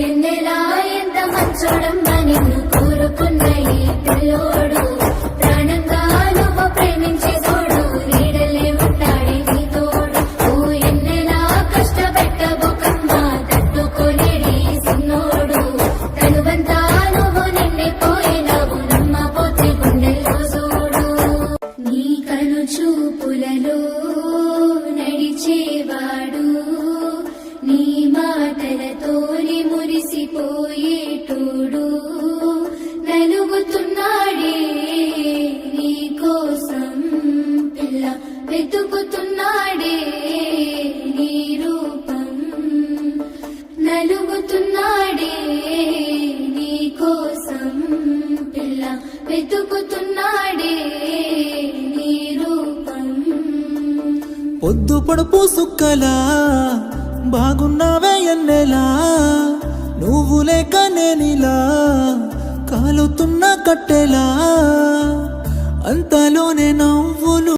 ఎన్నెలా ఎంత మంచోడమ్మా నిన్ను కోరుకున్న ఈ పిల్లోడు ప్రాణంగా నువ్వు ప్రేమించే తోడు నీడలే ఉంటాడే నీ తోడు. ఓ ఎన్నెలా కష్టపెట్టబోకమ్మా తట్టుకోలేడి సిన్నోడు. తనువంతా నువ్వు నిన్నే పోయినావు నమ్మపోతే గుండెల్లో చూడు నీ కను చూపులలో పోయేటోడు నలుగుతున్నాడే నీ కోసం పిల్ల వెతుకుతున్నాడే నీ రూపం. నలుగుతున్నాడే నీ కోసం పిల్ల వెతుకుతున్నాడే నీ రూపం. పొద్దు పొడుపు సుక్కలా బాగున్నావే ఎన్నెలా? లేనిలా కాలుతున్న కట్టెలా అంతలోనే నవ్వులు